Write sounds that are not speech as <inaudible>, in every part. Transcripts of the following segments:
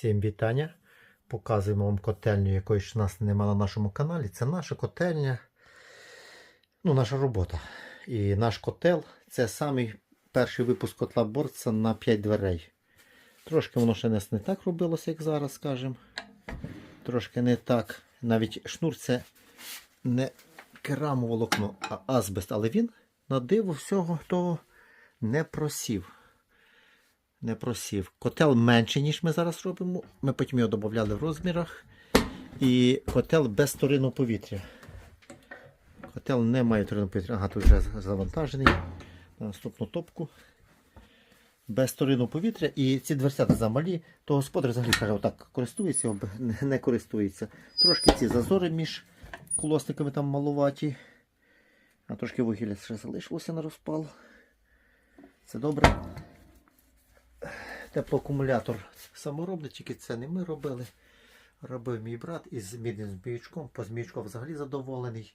Всім вітання. Показуємо вам котельню, якої ж нас немає на нашому каналі. Це наша котельня, ну, наша робота. І наш котел це самий перший випуск котла борца на 5 дверей. Трошки воно ще не, так робилося, як зараз, скажемо. Трошки не так. Навіть шнур це не керамоволокно, а азбест. Але він на диво всього того не просів не просів. Котел менший, ніж ми зараз робимо. Ми потім його додавали в розмірах. І котел без сторинного повітря. Котел не має сторинного повітря. Ага, тут вже завантажений. На наступну топку. Без сторинного повітря. І ці дверцята замалі, то господар взагалі каже, отак користується, не користується. Трошки ці зазори між колосниками там малуваті. А трошки вугілля ще залишилося на розпал. Це добре. Теплоакумулятор саморобний, тільки це не ми робили. Робив мій брат із мідним зміючком. По зміючку взагалі задоволений.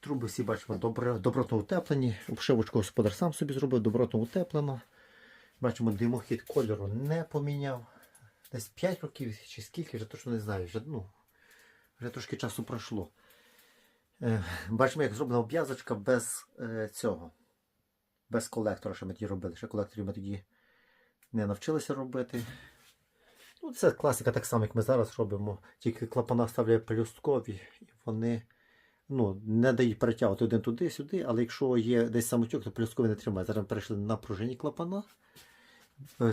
Труби всі бачимо добре, добротно утеплені. Обшивочку господар сам собі зробив, добротно утеплено. Бачимо, димохід кольору не поміняв. Десь 5 років чи скільки, вже точно не знаю. Вже, ну, вже трошки часу пройшло. Е, Бачимо, як зроблена обв'язочка без е, цього. Без колектора, що ми тоді робили. Ще колекторів ми тоді не навчилися робити. Ну, це класика так само, як ми зараз робимо. Тільки клапана ставляють пелюсткові, і вони ну, не дають перетягувати один туди-сюди, але якщо є десь самотюк, то пелюсткові не тримає. Зараз ми перейшли на пружинні клапана.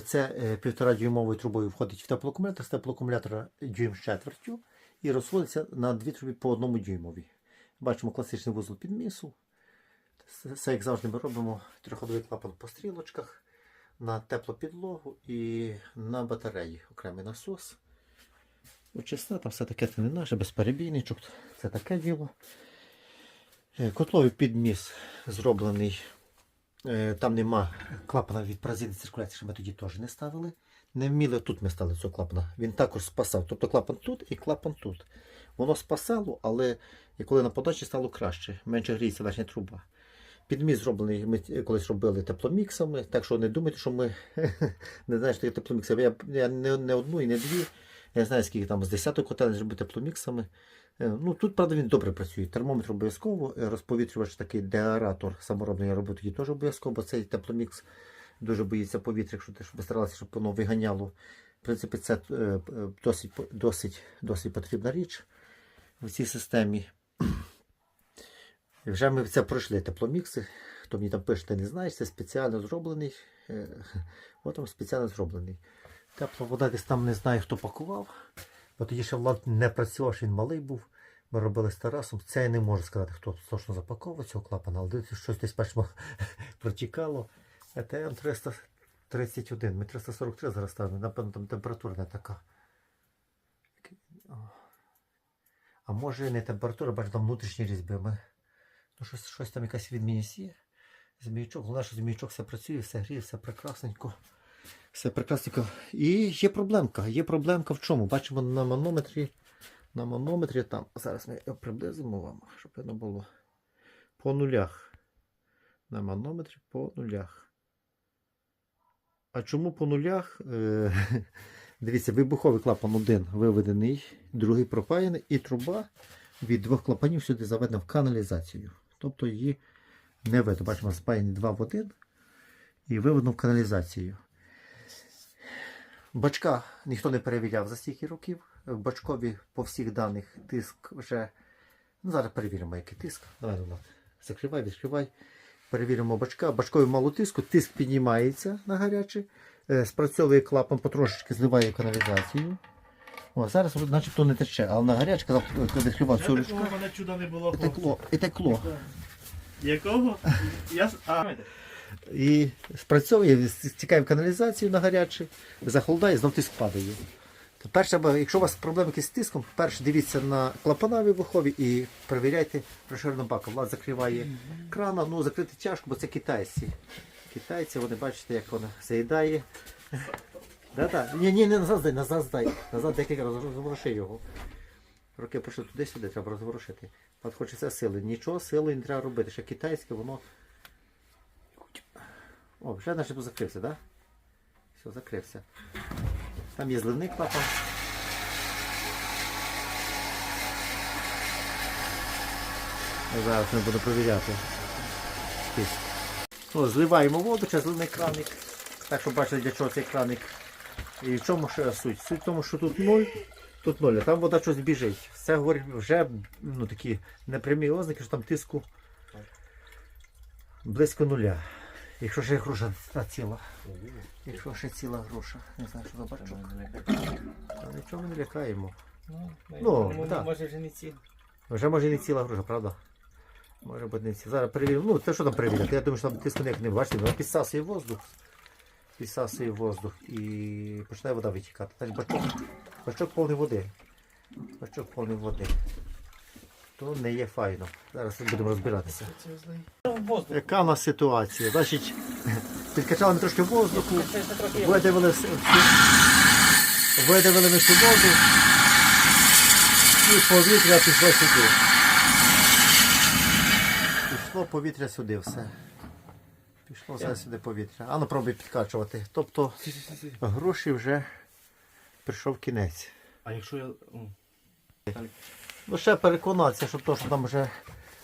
Це е, півтора дюймовою трубою входить в теплоакумулятор, з теплоакумулятора дюйм з четвертю і розходиться на дві трубі по одному дюймові. Бачимо класичний вузол підмісу. Це, як завжди, ми робимо трьохходовий клапан по стрілочках на теплу підлогу і на батареї окремий насос. Очисна, там все таке це не наше, безперебійничок. Це таке діло. Е, Котловий підміс зроблений. Е, Там нема клапана від паразитної циркуляції, що ми тоді теж не ставили. Не вміли тут ми ставили цього клапана. Він також спасав. Тобто клапан тут і клапан тут. Воно спасало, але коли на подачі стало краще, менше гріється верхня труба. Підміс зроблений, ми колись робили тепломіксами, так що не думайте, що ми <laughs> не знаємо, що таке тепломікси. Я, я не, не одну і не дві. Я не знаю, скільки там з 10 котелень зробив тепломіксами. Е, Ну, тут, правда, він добре працює. Термометр обов'язково, е, розповітрювач такий деаратор саморобний я робив теж обов'язково, бо цей тепломікс дуже боїться повітря, якщо ти щоб старалася, щоб воно виганяло. В принципі, це е, досить, досить, досить потрібна річ в цій системі. І Вже ми це пройшли тепломікси. Хто мені там пише, ти не знаєш, це спеціально зроблений. е, <laughs> От там спеціально зроблений. Тепла десь там не знаю, хто пакував. Бо тоді ще Влад не працював, що він малий був. Ми робили з Тарасом. Це я не можу сказати, хто точно запаковував цього клапана, але щось десь бачимо <laughs> протікало. ЕТМ 331. Ми 343 зараз ставимо. Напевно, там температура не така. А може не температура, бачимо, там внутрішні різьби. Ми... Ну, щось, щось там якась відмінність є. Зміючок, головне, що зміючок все працює, все гріє, все прекрасненько. Все прекрасненько. І є проблемка. Є проблемка в чому? Бачимо на манометрі. На манометрі там. Зараз ми його приблизимо вам, щоб видно було. По нулях. На манометрі по нулях. А чому по нулях? Е, <laughs> Дивіться, вибуховий клапан один виведений, другий пропаяний, і труба від двох клапанів сюди заведена в каналізацію. Тобто її не видно. Бачимо, спаяні два в один і виведено в каналізацію. Бачка ніхто не перевіряв за стільки років. В бачкові по всіх даних тиск вже. Ну, зараз перевіримо, який тиск. Давай, Донат. Закривай, відкривай. Перевіримо бачка. Бачкові мало тиску, тиск піднімається на гаряче. Спрацьовує клапан, потрошечки зливає каналізацію. О, зараз начебто не тече, але на гаряче казав, коли відкривав цю. Такого мене чуда не було. І текло, і текло. Якого? Я... А, І спрацьовує, стікає в каналізацію на гаряче, захолодає, знов тиск падає. То перше, якщо у вас проблеми якісь з тиском, перше дивіться на клапана вибухові і перевіряйте розширену баку. Влад закриває крана, ну закрити тяжко, бо це китайці. Китайці, вони бачите, як вона заїдає. Да-да. Ні, ні, не назад здай, назад здай. Назад декілька разів розворуши його. Руки пішли туди-сюди, треба розворушити. От хочеться сили. Нічого сили не треба робити. Ще китайське, воно о, вже начебто закрився, так? Все, закрився. Там є зливний клапан. Зараз ми буду перевіряти. О, зливаємо воду через зливний краник. Так що бачите, для чого цей краник. І в чому ще суть? Суть в тому, що тут ноль, тут ноль, а там вода щось біжить. Це говорить вже ну, такі непрямі ознаки, що там тиску близько нуля. Якщо ще груша та ціла. Якщо ще ціла груша. Не знаю, що за. Та нічого ми не лякаємо. Ну, ну, так. може вже не ці. Вже може не ціла груша, правда? Може бути не ціла. Зараз перевіримо. Ну, це що там перевіряти? Я думаю, що там тиску ніяк не бачите, вона підсасує воздух. Підсасує воздух і починає вода витікати. Значить бачок, бачок повний води. Бачок повний води. То не є файно. Зараз будемо розбиратися. Яка у нас ситуація? Значить, підкачали ми трошки воздуху, видавили, всю- видавили всю воду і повітря пішло сюди. Пішло повітря сюди все. Пішло все сюди повітря. А ну пробуй підкачувати. Тобто гроші вже прийшов кінець. А якщо я. Ну ще переконатися, щоб то, що там вже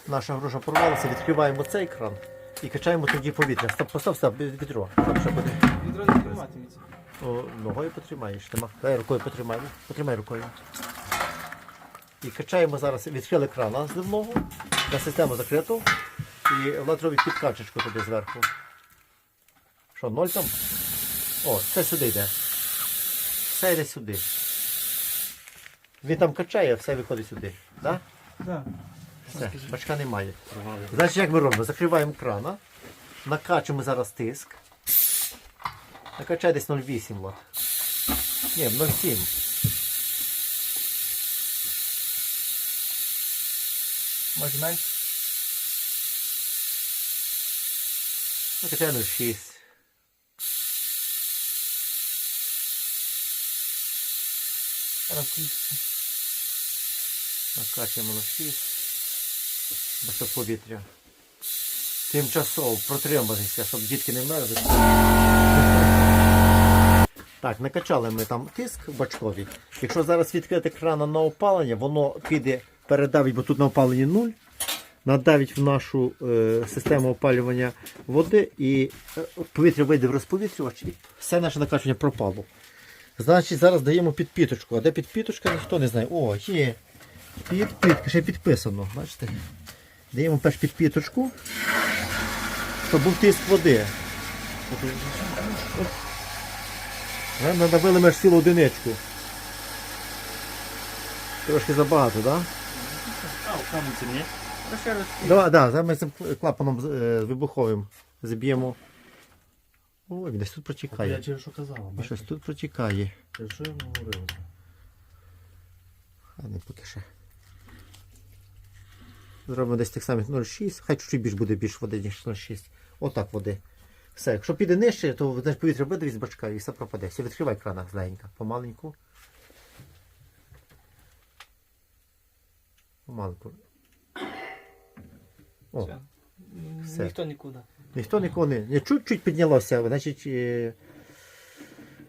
наша гроша порвалася, відкриваємо цей кран і качаємо тоді повітря. Стоп, постав, стоп, відро. Там ще буде. Відро не триматиметься. О, ногою потримаєш, нема. Дай рукою потримай. Потримай рукою. І качаємо зараз, відкрили крана зливного, на систему закриту і латрові підкачечку туди зверху. Що, ноль там? О, це сюди йде. Все йде сюди. Він там качає, а все виходить сюди. Да? Так. Все, бачка немає. Значить, як ми робимо? Закриваємо крана, накачуємо зараз тиск. Накачай десь 0,8 Вт. Ні, 0,7. Може менше? Накачай 0,6. Зараз включиться. Накачуємо 0,6. Без повітря. Тимчасово протриматися, щоб дітки не мерзли. Так, накачали ми там тиск бачковий. Якщо зараз відкрити крана на опалення, воно піде, передавить, бо тут на опаленні 0, надавить в нашу е, систему опалювання води і е, повітря вийде в розповітрювач і все наше накачування пропало. Значить, зараз даємо підпіточку. А де підпіточка, ніхто не знає. О, є. Підпітка, ще підписано. Бачите? Даємо перш підпіточку, щоб був тиск води. Ми надавили ми ж цілу одиничку. Трошки забагато, так? Да? А, у камінці ні. Ще раз. Да, да, зараз ми цим клапаном е, вибуховим заб'ємо. Ой, він десь тут Я протікає. через що казав. І Щось тут протікає. Через що я вам говорив? А не поки ще. Зробимо десь так само 0,6. Хай чуть-чуть більш буде більш води, ніж 0,6. Отак води. Все, якщо піде нижче, то знаєш, повітря видавить з бачка і все пропаде. Все, відкривай крана зленька, помаленьку. Помаленьку. О, Все. Ніхто нікуди. Ніхто нікого не. Чуть-чуть піднялося, значить, е,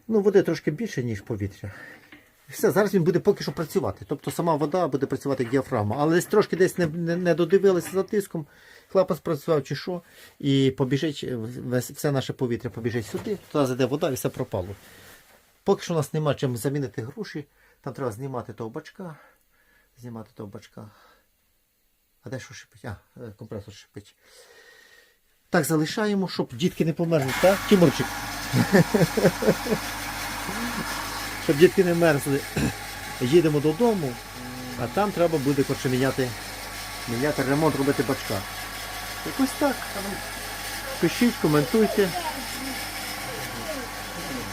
ну, води трошки більше, ніж повітря. Все, зараз він буде поки що працювати. Тобто сама вода буде працювати як діафрагма. Але десь трошки десь не, не, не додивилися за тиском, клапан спрацював чи що, і побіжить, е, весь- все наше повітря побіжить сюди, туди зайде вода і все пропало. Поки що у нас нема чим замінити груші, там треба знімати того бачка. Знімати того бачка. А де що шипить? А, е, компресор шипить. Так залишаємо, щоб дітки не померзли, так? Тімурчик. <laughs> щоб дітки не мерзли. Їдемо додому, а там треба буде коротше, міняти, міняти ремонт, робити бачка. Якось так. Пишіть, коментуйте.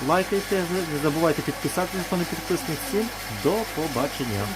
Лайкайте, не забувайте підписатися, хто не підписаний. Всім до побачення.